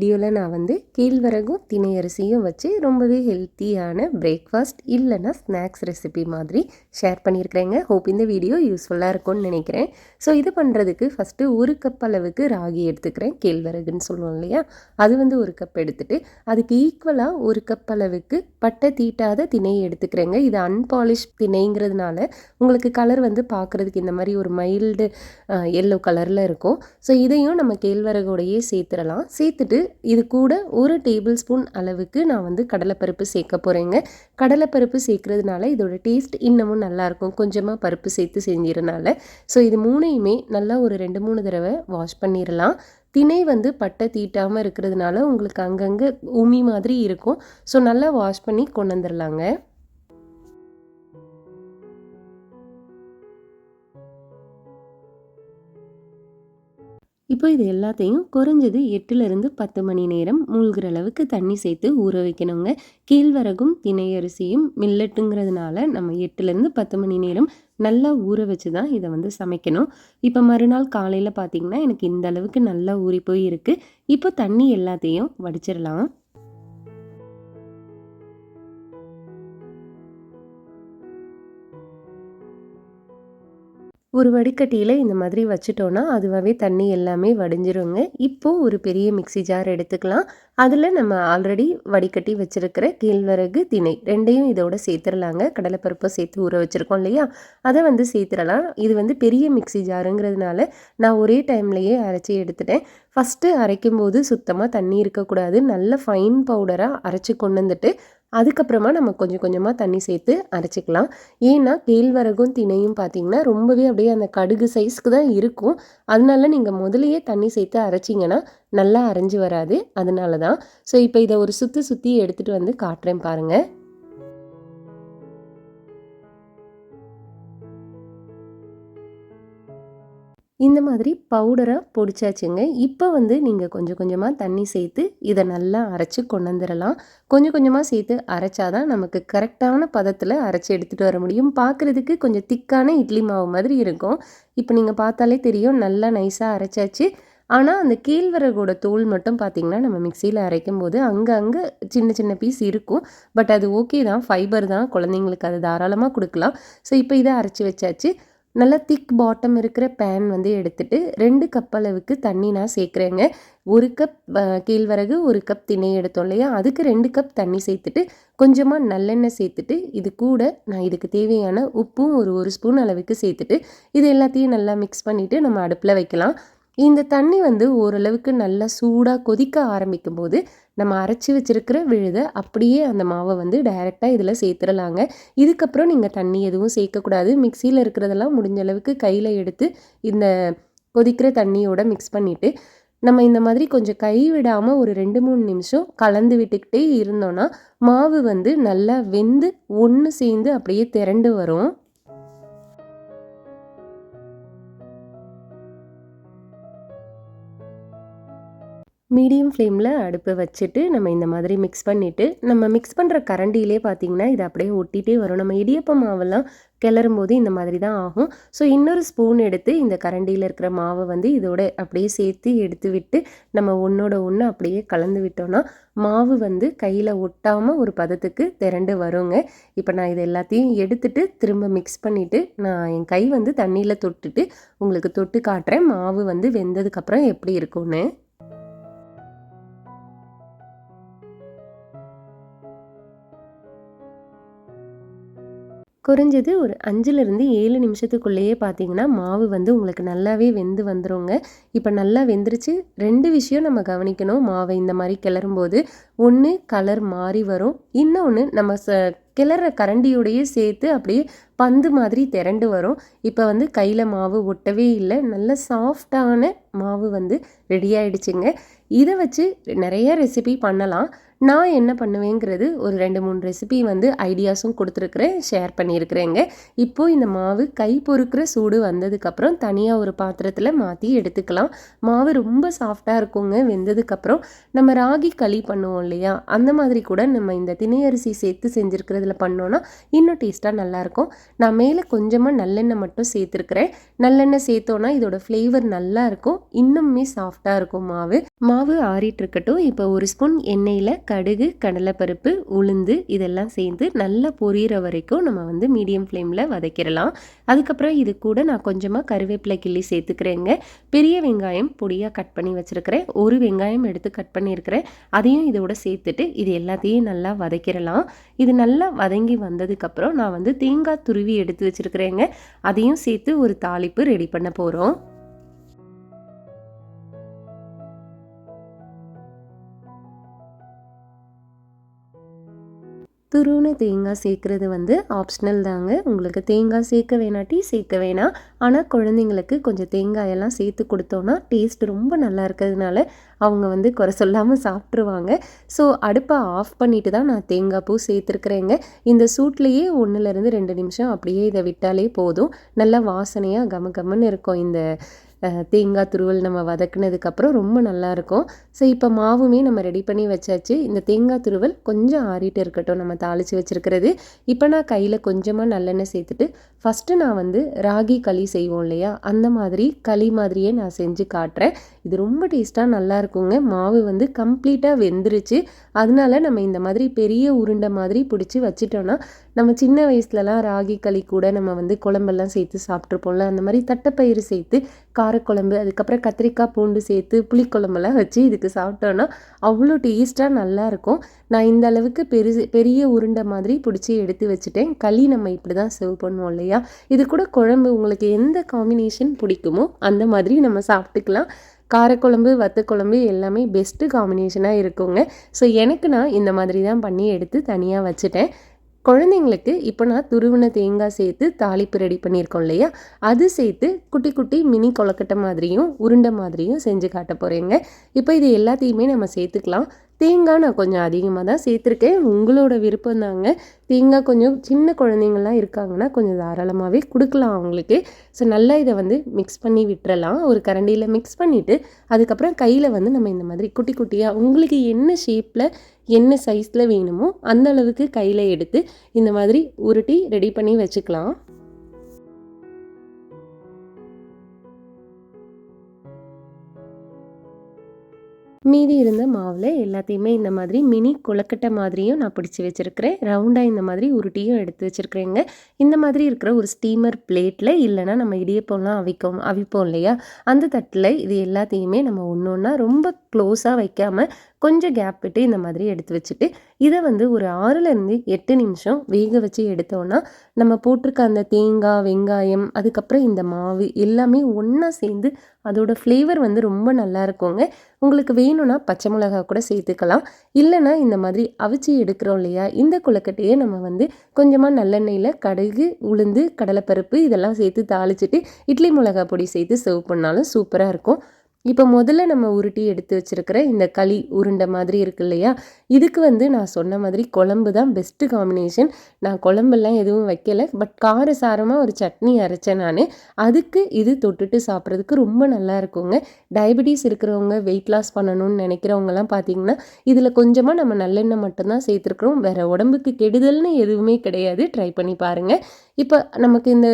வீடியோவில் நான் வந்து கேழ்வரகும் திணையரிசியும் வச்சு ரொம்பவே ஹெல்த்தியான பிரேக்ஃபாஸ்ட் இல்லைன்னா ஸ்நாக்ஸ் ரெசிபி மாதிரி ஷேர் பண்ணியிருக்கிறேங்க. ஹோப் இந்த வீடியோ யூஸ்ஃபுல்லாக இருக்கும்னு நினைக்கிறேன். ஸோ இது பண்ணுறதுக்கு ஃபஸ்ட்டு ஒரு கப் அளவுக்கு ராகி எடுத்துக்கிறேன். கேழ்வரகுன்னு சொல்லுவோம் இல்லையா? அது வந்து ஒரு கப் எடுத்துகிட்டு அதுக்கு ஈக்குவலாக ஒரு கப் அளவுக்கு பட்டை தீட்டாத திணையை எடுத்துக்கிறேங்க. இது அன்பாலிஷ் திணைங்கிறதுனால உங்களுக்கு கலர் வந்து பார்க்குறதுக்கு இந்த மாதிரி ஒரு மைல்டு எல்லோ கலரில் இருக்கும். ஸோ இதையும் நம்ம கேழ்வரகோடையே சேர்த்துடலாம். சேர்த்துட்டு இது கூட ஒரு டேபிள் ஸ்பூன் அளவுக்கு நான் வந்து கடலைப்பருப்பு சேர்க்க போகிறேங்க கடலைப்பருப்பு சேர்க்குறதுனால இதோட டேஸ்ட் இன்னமும் நல்லாயிருக்கும். கொஞ்சமாக பருப்பு சேர்த்து செஞ்சிடனால ஸோ இது மூணையுமே நல்லா ஒரு ரெண்டு மூணு தடவை வாஷ் பண்ணிடலாம் திணை வந்து பட்டை தீட்டாமல் இருக்கிறதுனால உங்களுக்கு அங்கங்கே உமி மாதிரி இருக்கும். ஸோ நல்லா வாஷ் பண்ணி கொண்டு வந்துடலாங்க இப்போ இது எல்லாத்தையும் குறைஞ்சது எட்டுலேருந்து பத்து மணி நேரம் மூழ்கிற அளவுக்கு தண்ணி சேர்த்து ஊற வைக்கணுங்க. கேழ்வரகும் திணையரிசியும் மில்லட்டுங்கிறதுனால நம்ம எட்டுலேருந்து பத்து மணி நேரம் நல்லா ஊற வச்சு தான் இதை வந்து சமைக்கணும். இப்போ மறுநாள் காலையில் பார்த்திங்கன்னா எனக்கு இந்த அளவுக்கு நல்லா ஊறி போய் இருக்குது இப்போ தண்ணி எல்லாத்தையும் வடிச்சிடலாம். ஒரு வடிகட்டியில் இந்த மாதிரி வச்சுட்டோன்னா அதுவாகவே தண்ணி எல்லாமே வடிஞ்சிருங்க. இப்போது ஒரு பெரிய மிக்சி ஜார் எடுத்துக்கலாம். அதில் நம்ம ஆல்ரெடி வடிகட்டி வச்சுருக்கிற கேழ்வரகு திணை ரெண்டையும் இதோட சேர்த்துடலாங்க கடலைப்பருப்பை சேர்த்து ஊற வச்சுருக்கோம் இல்லையா? அதை வந்து சேர்த்துடலாம் இது வந்து பெரிய மிக்சி ஜாருங்கிறதுனால நான் ஒரே டைம்லையே அரைச்சி எடுத்துட்டேன். ஃபஸ்ட்டு அரைக்கும் போது சுத்தமாக தண்ணி இருக்கக்கூடாது. நல்ல ஃபைன் பவுடராக அரைச்சி கொண்டு வந்துட்டு அதுக்கப்புறமா நம்ம கொஞ்சம் கொஞ்சமாக தண்ணி சேர்த்து அரைச்சிக்கலாம். ஏன்னா கேழ்வரகும் திணையும் பார்த்திங்கன்னா ரொம்பவே அப்படியே அந்த கடுகு சைஸ்க்கு தான் இருக்கும். அதனால நீங்கள் முதலையே தண்ணி சேர்த்து அரைச்சிங்கன்னா நல்லா அரைஞ்சி வராது. அதனால தான் ஸோ இப்போ இதை ஒரு சுற்றி சுற்றி எடுத்துகிட்டு வந்து காட்டுறேன் பாருங்கள் இந்த மாதிரி பவுடராக பொடிச்சாச்சுங்க. இப்போ வந்து நீங்கள் கொஞ்சம் கொஞ்சமாக தண்ணி சேர்த்து இதை நல்லா அரைச்சி கொண்டு வந்துடலாம் கொஞ்சம் கொஞ்சமாக சேர்த்து அரைச்சாதான் நமக்கு கரெக்டான பதத்தில் அரைச்சி எடுத்துகிட்டு வர முடியும். பார்க்குறதுக்கு கொஞ்சம் திக்கான இட்லி மாவு மாதிரி இருக்கும். இப்போ நீங்கள் பார்த்தாலே தெரியும் நல்லா நைஸாக அரைச்சாச்சு. ஆனால் அந்த கேழ்வரகோட தோல் மட்டும் பார்த்திங்கன்னா நம்ம மிக்சியில் அரைக்கும் போது அங்கே அங்கே சின்ன சின்ன பீஸ் இருக்கும். பட் அது ஓகே தான். ஃபைபர் தான். குழந்தைங்களுக்கு அது தாராளமாக கொடுக்கலாம். ஸோ இப்போ இதை அரைச்சி வச்சாச்சு. நல்லா திக் பாட்டம் இருக்கிற பேன் வந்து எடுத்துகிட்டு ரெண்டு கப் அளவுக்கு தண்ணி நான் சேர்க்குறேங்க. ஒரு கப் கேழ்வரகு ஒரு கப் திணை எடுத்தோம் இல்லையா? அதுக்கு ரெண்டு கப் தண்ணி சேர்த்துட்டு கொஞ்சமாக நல்லெண்ணெய் சேர்த்துட்டு இது கூட நான் இதுக்கு தேவையான உப்பும் ஒரு ஒரு ஸ்பூன் அளவுக்கு சேர்த்துட்டு இது எல்லாத்தையும் நல்லா மிக்ஸ் பண்ணிவிட்டு நம்ம அடுப்பில் வைக்கலாம். இந்த தண்ணி வந்து ஓரளவுக்கு நல்லா சூடாக கொதிக்க ஆரம்பிக்கும் போது நம்ம அரைச்சி வச்சுருக்கிற விழுதை அப்படியே அந்த மாவை வந்து டைரெக்டாக இதில் சேர்த்துடலாங்க. இதுக்கப்புறம் நீங்கள் தண்ணி எதுவும் சேர்க்கக்கூடாது. மிக்சியில் இருக்கிறதெல்லாம் முடிஞ்ச அளவுக்கு கையில் எடுத்து இந்த கொதிக்கிற தண்ணியோட மிக்ஸ் பண்ணிவிட்டு நம்ம இந்த மாதிரி கொஞ்சம் கை விடாமல் ஒரு ரெண்டு மூணு நிமிஷம் கலந்து விட்டுக்கிட்டே இருந்தோன்னா மாவு வந்து நல்லா வெந்து ஒன்று சேர்ந்து அப்படியே திரண்டு வரும். மீடியம் ஃப்ளேமில் அடுப்பு வச்சுட்டு நம்ம இந்த மாதிரி மிக்ஸ் பண்ணிவிட்டு நம்ம மிக்ஸ் பண்ணுற கரண்டியிலே பார்த்திங்கன்னா இது அப்படியே ஒட்டிகிட்டே வரும். நம்ம இடியப்ப மாவெல்லாம் கிளறும் போது இந்த மாதிரி தான் ஆகும். ஸோ இன்னொரு ஸ்பூன் எடுத்து இந்த கரண்டியில் இருக்கிற மாவை வந்து இதோட அப்படியே சேர்த்து எடுத்து விட்டு நம்ம ஒன்றோட ஒன்று அப்படியே கலந்து விட்டோன்னா மாவு வந்து கையில் ஒட்டாமல் ஒரு பதத்துக்கு திரண்டு வருங்க. இப்போ நான் இது எல்லாத்தையும் எடுத்துட்டு திரும்ப மிக்ஸ் பண்ணிவிட்டு நான் என் கை வந்து தண்ணியில் தொட்டுட்டு உங்களுக்கு தொட்டு காட்டுறேன். மாவு வந்து வெந்ததுக்கப்புறம் எப்படி இருக்கும்னு. குறைஞ்சது ஒரு அஞ்சுலேருந்து ஏழு நிமிஷத்துக்குள்ளேயே பார்த்தீங்கன்னா மாவு வந்து உங்களுக்கு நல்லாவே வெந்து வந்துடுங்க இப்போ நல்லா வெந்துருச்சு. ரெண்டு விஷயம் நம்ம கவனிக்கணும். மாவை இந்த மாதிரி கிளறும்போது ஒன்று கலர் மாறி வரும். இன்னொன்று நம்ம ச கிளற கரண்டியோடையே சேர்த்து அப்படியே பந்து மாதிரி திரண்டு வரும். இப்போ வந்து கையில் மாவு ஒட்டவே இல்லை. நல்ல சாஃப்டான மாவு வந்து ரெடி ஆயிடுச்சுங்க. இதை வச்சு நிறைய ரெசிபி பண்ணலாம். நான் என்ன பண்ணுவேங்கிறது ஒரு ரெண்டு மூணு ரெசிபி வந்து ஐடியாஸும் கொடுத்துருக்குறேன் ஷேர் பண்ணியிருக்கிறேங்க. இப்போது இந்த மாவு கை பொறுக்கிற சூடு வந்ததுக்கப்புறம் தனியாக ஒரு பாத்திரத்தில் மாற்றி எடுத்துக்கலாம். மாவு ரொம்ப சாஃப்டாக இருக்குங்க வெந்ததுக்கப்புறம். நம்ம ராகி களி பண்ணுவோம் இல்லையா? அந்த மாதிரி கூட நம்ம இந்த திணையரிசி சேர்த்து செஞ்சுருக்கிறதுல பண்ணோன்னா இன்னும் டேஸ்ட்டாக நல்லாயிருக்கும் நான் மேலே கொஞ்சமாக நல்லெண்ணெய் மட்டும் சேர்த்துருக்குறேன். நல்லெண்ணெய் சேர்த்தோன்னா இதோட ஃப்ளேவர் நல்லா இருக்கும். இன்னுமே சாஃப்டாக இருக்கும் மாவு. மாவு ஆறிட்டு இருக்கட்டும். இப்போ ஒரு ஸ்பூன் எண்ணெயில் கடுகு கடலைப்பருப்பு உளுந்து இதெல்லாம் சேர்ந்து நல்லா பொரியிற வரைக்கும் நம்ம வந்து மீடியம் ஃப்ளேமில் வதக்கிடலாம். அதுக்கப்புறம் இது கூட நான் கொஞ்சமாக கருவேப்பிலை கிள்ளி சேர்த்துக்கிறேங்க. பெரிய வெங்காயம் பொடியாக கட் பண்ணி வச்சுருக்கிறேன். ஒரு வெங்காயம் எடுத்து கட் பண்ணியிருக்கிறேன். அதையும் இதோட சேர்த்துட்டு இது எல்லாத்தையும் நல்லா வதக்கிடலாம். இது நல்லா வதங்கி வந்ததுக்கப்புறம் நான் வந்து தேங்காய் துருவி எடுத்து வச்சுருக்கிறேங்க. அதையும் சேர்த்து ஒரு தாளிப்பு ரெடி பண்ண போகிறோம் துருவன தேங்காய் சேர்க்குறது வந்து ஆப்ஷனல் தாங்க. உங்களுக்கு தேங்காய் சேர்க்க வேணாட்டி சேர்க்க வேணாம். ஆனால் குழந்தைங்களுக்கு கொஞ்சம் தேங்காயெல்லாம் சேர்த்து கொடுத்தோன்னா டேஸ்ட் ரொம்ப நல்லா இருக்கிறதுனால அவங்க வந்து குறை சொல்லாமல் சாப்பிட்ருவாங்க ஸோ அடுப்பை ஆஃப் பண்ணிட்டு தான் நான் தேங்காய் பூ சேர்த்துருக்குறேங்க. இந்த சூட்லேயே ஒன்றுலேருந்து ரெண்டு நிமிஷம் அப்படியே இதை விட்டாலே போதும். நல்லா வாசனையாக கம கமன்னு இருக்கும் இந்த தேங்காய் துருவல் நம்ம வதக்குனதுக்கப்புறம் ரொம்ப நல்லாயிருக்கும் ஸோ இப்போ மாவுமே நம்ம ரெடி பண்ணி வச்சாச்சு. இந்த தேங்காய் துருவல் கொஞ்சம் ஆறிட்டு இருக்கட்டும் நம்ம தாளித்து வச்சுருக்கிறது. இப்போ நான் கையில் கொஞ்சமாக நல்லெண்ணெய் சேர்த்துட்டு ஃபஸ்ட்டு நான் வந்து ராகி களி செய்வோம் இல்லையா? அந்த மாதிரி களி மாதிரியே நான் செஞ்சு காட்டுறேன். இது ரொம்ப டேஸ்ட்டாக நல்லா இருக்குங்க மாவு வந்து கம்ப்ளீட்டாக வெந்துருச்சு. அதனால நம்ம இந்த மாதிரி பெரிய உருண்டை மாதிரி பிடிச்சி வச்சிட்டோன்னா நம்ம சின்ன வயசுலலாம் ராகி களி கூட நம்ம வந்து குழம்பெல்லாம் சேர்த்து சாப்பிட்ருப்போம்ல அந்த மாதிரி தட்டைப்பயிறு சேர்த்து காரக்குழம்பு அதுக்கப்புறம் கத்திரிக்காய் பூண்டு சேர்த்து புளிக்குழம்பெல்லாம் வச்சு இதுக்கு சாப்பிட்டோன்னா அவ்வளோ டேஸ்ட்டாக நல்லாயிருக்கும் நான் இந்த அளவுக்கு பெருசு பெரிய உருண்டை மாதிரி பிடிச்சி எடுத்து வச்சுட்டேன். களி நம்ம இப்படி தான் சர்வ் பண்ணுவோம் இல்லையா? இது கூட குழம்பு உங்களுக்கு எந்த காம்பினேஷன் பிடிக்குமோ அந்த மாதிரி நம்ம சாப்பிட்டுக்கலாம். காரக்குழம்பு வத்தக்குழம்பு எல்லாமே பெஸ்ட்டு காம்பினேஷனாக இருக்குங்க. ஸோ எனக்கு நான் இந்த மாதிரி தான் பண்ணி எடுத்து தனியாக வச்சுட்டேன். குழந்தைங்களுக்கு இப்போ நான் துருவின தேங்காய் சேர்த்து தாளிப்பு ரெடி பண்ணியிருக்கோம் இல்லையா? அது சேர்த்து குட்டி குட்டி மினி கொலக்கட்டை மாதிரியும் உருண்டை மாதிரியும் செஞ்சு காட்ட போகிறேங்க இப்போ இது எல்லாத்தையுமே நம்ம சேர்த்துக்கலாம். தேங்காய் நான் கொஞ்சம் அதிகமாக தான் சேர்த்துருக்கேன். உங்களோட விருப்பம் தாங்க. தேங்காய் கொஞ்சம் சின்ன குழந்தைங்கள்லாம் இருக்காங்கன்னா கொஞ்சம் தாராளமாகவே கொடுக்கலாம் அவங்களுக்கு. ஸோ நல்லா இதை வந்து மிக்ஸ் பண்ணி விட்டுறலாம். ஒரு கரண்டியில் மிக்ஸ் பண்ணிவிட்டு அதுக்கப்புறம் கையில் வந்து நம்ம இந்த மாதிரி குட்டி குட்டியாக உங்களுக்கு என்ன ஷேப்பில் என்ன சைஸில் வேணுமோ அந்த அளவுக்கு கையில் எடுத்து இந்த மாதிரி உருட்டி ரெடி பண்ணி வச்சுக்கலாம். மீதி இருந்த மாவில் எல்லாத்தையுமே இந்த மாதிரி மினி கொலக்கட்டை மாதிரியும் நான் பிடிச்சி வச்சுருக்கிறேன். ரவுண்டாக இந்த மாதிரி உருட்டியும் எடுத்து வச்சுருக்கிறேங்க. இந்த மாதிரி இருக்கிற ஒரு ஸ்டீமர் பிளேட்டில் இல்லைனா நம்ம இடியப்பம்லாம் அவிக்கும் அவிப்போம் இல்லையா? அந்த தட்டில் இது எல்லாத்தையுமே நம்ம ஒன்று ஒன்றா ரொம்ப க்ளோஸாக வைக்காமல் கொஞ்சம் கேப் விட்டு இந்த மாதிரி எடுத்து வச்சுட்டு இதை வந்து ஒரு ஆறுலேருந்து எட்டு நிமிஷம் வேக வச்சு எடுத்தோன்னா நம்ம போட்டிருக்க அந்த தேங்காய் வெங்காயம் அதுக்கப்புறம் இந்த மாவு எல்லாமே ஒன்றா சேர்ந்து அதோட ஃப்ளேவர் வந்து ரொம்ப நல்லா இருக்குங்க. உங்களுக்கு வேணும்னா பச்சை மிளகா கூட சேர்த்துக்கலாம். இல்லைனா இந்த மாதிரி அவிச்சு எடுக்கிறோம் இல்லையா இந்த குளக்கட்டையை நம்ம வந்து கொஞ்சமாக நல்லெண்ணெயில் கடுகு உளுந்து கடலைப்பருப்பு இதெல்லாம் சேர்த்து தாளிச்சிட்டு இட்லி மிளகா பொடி சேர்த்து சர்வ் பண்ணாலும் சூப்பராக இருக்கும். இப்போ முதல்ல நம்ம உருட்டி எடுத்து வச்சுருக்கிற இந்த களி உருண்டை மாதிரி இருக்கு இல்லையா? இதுக்கு வந்து நான் சொன்ன மாதிரி குழம்பு தான் பெஸ்ட்டு காம்பினேஷன் நான் குழம்பெல்லாம் எதுவும் வைக்கலை. பட் காரசாரமாக ஒரு சட்னி அரைச்சேன் நான். அதுக்கு இது தொட்டுட்டு சாப்பிட்றதுக்கு ரொம்ப நல்லா இருக்குங்க. டயபெட்டிஸ் இருக்கிறவங்க வெயிட் லாஸ் பண்ணணும்னு நினைக்கிறவங்கலாம் பார்த்தீங்கன்னா இதில் கொஞ்சமாக நம்ம நல்லெண்ணெய் மட்டும்தான் சேர்த்துருக்குறோம். வேறு உடம்புக்கு கெடுதல்னு எதுவுமே கிடையாது. ட்ரை பண்ணி பாருங்கள் இப்போ நமக்கு இந்த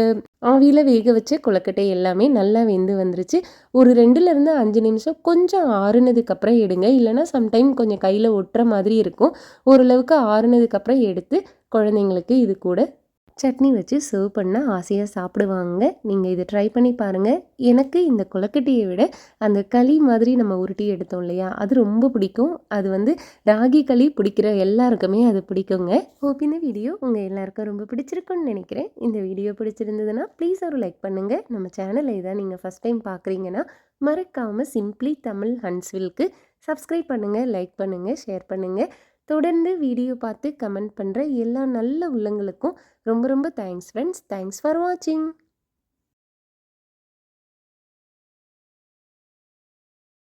ஆவியில் வேக வச்ச கொழுக்கட்டை எல்லாமே நல்லா வெந்து வந்துருச்சு. ஒரு ரெண்டுலேருந்து அஞ்சு நிமிஷம் கொஞ்சம் ஆறுனதுக்கப்புறம் எடுங்க. இல்லைனா சம்டைம் கொஞ்சம் கையில் ஒட்டுற மாதிரி இருக்கும். ஓரளவுக்கு ஆறுனதுக்கப்புறம் எடுத்து குழந்தைங்களுக்கு இது கூட சட்னி வச்சு சர்வ் பண்ணால் ஆசையாக சாப்பிடுவாங்க. நீங்கள் இதை ட்ரை பண்ணி பாருங்கள் எனக்கு இந்த கொலக்கட்டையை விட அந்த களி மாதிரி நம்ம உருட்டி எடுத்தோம் இல்லையா அது ரொம்ப பிடிக்கும். அது வந்து ராகி களி பிடிக்கிற எல்லாருக்குமே அது பிடிக்குங்க. ஹோப் இந்த வீடியோ உங்கள் எல்லாருக்கும் ரொம்ப பிடிச்சிருக்குன்னு நினைக்கிறேன். இந்த வீடியோ பிடிச்சிருந்ததுன்னா ப்ளீஸ் ஒரு லைக் பண்ணுங்கள் நம்ம சேனலை இதான் நீங்கள் ஃபஸ்ட் டைம் பார்க்குறீங்கன்னா மறக்காமல் சிம்ப்ளி தமிழ் ஹன்ஸ்வில்க்கு சப்ஸ்கிரைப் பண்ணுங்கள் லைக் பண்ணுங்கள் ஷேர் பண்ணுங்கள் தொடர்ந்து வீடியோ பார்த்து கமெண்ட் பண்ணுற எல்லா நல்ல உள்ளங்களுக்கும் ரொம்ப ரொம்ப தேங்க்ஸ் ஃப்ரெண்ட்ஸ் தேங்க்ஸ் ஃபார் வாட்சிங்